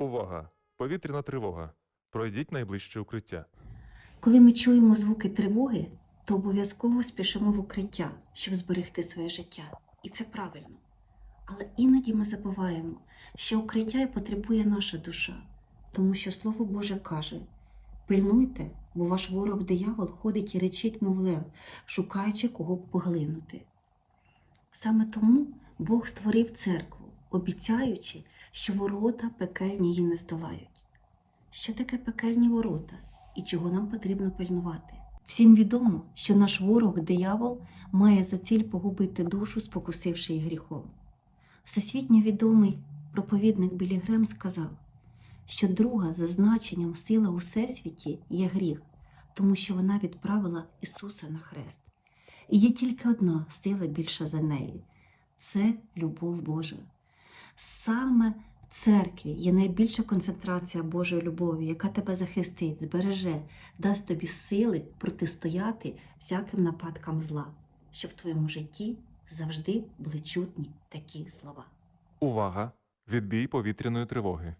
Увага! Повітряна тривога. Пройдіть найближче укриття. Коли ми чуємо звуки тривоги, то обов'язково спішимо в укриття, щоб зберегти своє життя. І це правильно. Але іноді ми забуваємо, що укриття і потребує наша душа, тому що Слово Боже каже: пильнуйте, бо ваш ворог диявол ходить і речить, мов лев, шукаючи кого б поглинути. Саме тому Бог створив церкву, обіцяючи, що ворота пекельні її не здолають. Що таке пекельні ворота і чого нам потрібно пильнувати? Всім відомо, що наш ворог, диявол, має за ціль погубити душу, спокусивши її гріхом. Всесвітньо відомий проповідник Білі Грем сказав, що друга за значенням сила у всесвіті є гріх, тому що вона відправила Ісуса на хрест. І є тільки одна сила більша за неї це любов Божа. Саме в церкві є найбільша концентрація Божої любові, яка тебе захистить, збереже, дасть тобі сили протистояти всяким нападкам зла, щоб в твоєму житті завжди були чутні такі слова. Увага! Відбій повітряної тривоги.